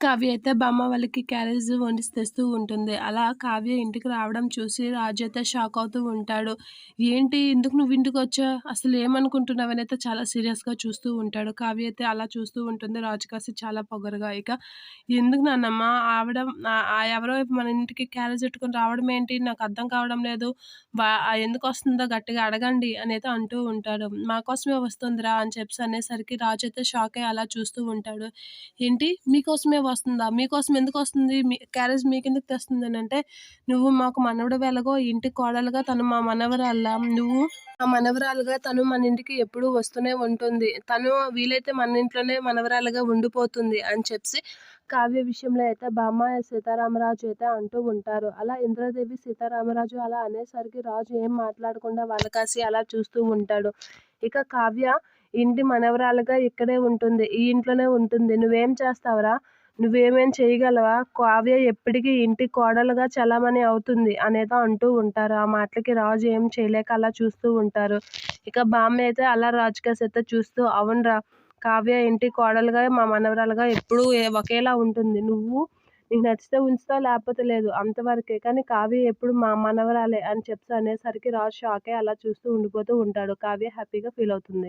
కావ్య అయితే బామ్మ వాళ్ళకి క్యారేజ్ వండిసి తెస్తూ ఉంటుంది. అలా కావ్య ఇంటికి రావడం చూసి రాజు అయితే షాక్ అవుతూ ఉంటాడు. ఏంటి ఎందుకు నువ్వు ఇంటికి వచ్చా అసలు ఏమనుకుంటున్నావని అయితే చాలా సీరియస్‌గా చూస్తూ ఉంటాడు. కావ్య అయితే అలా చూస్తూ ఉంటుంది. రాజు కాస్త చాలా పొగరుగా ఇక ఎందుకు నాన్నమ్మ ఆవిడ ఎవరో మన ఇంటికి క్యారేజ్ పెట్టుకుని రావడం ఏంటి? నాకు అర్థం కావడం లేదు. ఎందుకు వస్తుందో గట్టిగా అడగండి అనైతే అంటూ ఉంటాడు. మా కోసమే వస్తుందిరా అని చెప్పి అనేసరికి రాజు అయితే షాక్ అయ్యి అలా చూస్తూ ఉంటాడు. ఏంటి మీకోసమే వస్తుందా? మీకోసం ఎందుకు వస్తుంది మీ క్యారేజ్ మీకెందుకు తెస్తుంది అని అంటే, నువ్వు మాకు మనవడు వెలగో ఇంటి కోడలుగా తను మా మనవరాల్లా. నువ్వు మా మనవరాలుగా తను మన ఇంటికి ఎప్పుడూ వస్తూనే ఉంటుంది. తను వీలైతే మన ఇంట్లోనే మనవరాలుగా ఉండిపోతుంది అని చెప్పి కావ్య విషయంలో అయితే బామ్మ సీతారామరాజు అయితే అంటూ ఉంటారు. అలా ఇంద్రదేవి సీతారామరాజు అలా అనేసరికి రాజు ఏం మాట్లాడకుండా వాళ్ళకాసి అలా చూస్తూ ఉంటాడు. ఇక కావ్య ఇంటి మనవరాలుగా ఇక్కడే ఉంటుంది. ఈ ఇంట్లోనే ఉంటుంది. నువ్వేం చేస్తావురా? నువ్వేమేం చేయగలవా? కావ్య ఎప్పటికీ ఇంటి కోడలుగా చలామణి అవుతుంది అనేదో అంటూ ఉంటారు. ఆ మాటలకి రాజు ఏం చేయలేక అలా చూస్తూ ఉంటారు. ఇక బామ్మ అయితే అలా రాజుకేసి అయితే చూస్తూ అవునురా కావ్య ఇంటి కోడలుగా మా మనవరాలుగా ఎప్పుడూ ఒకేలా ఉంటుంది. నువ్వు నీకు నచ్చితే ఉంచుతావు లేకపోతే లేదు అంతవరకే. కానీ కావ్య ఎప్పుడు మా మనవరాలే అని చెప్పి అనేసరికి రాజు షాకే అలా చూస్తూ ఉండిపోతూ ఉంటాడు. కావ్య హ్యాపీగా ఫీల్ అవుతుంది.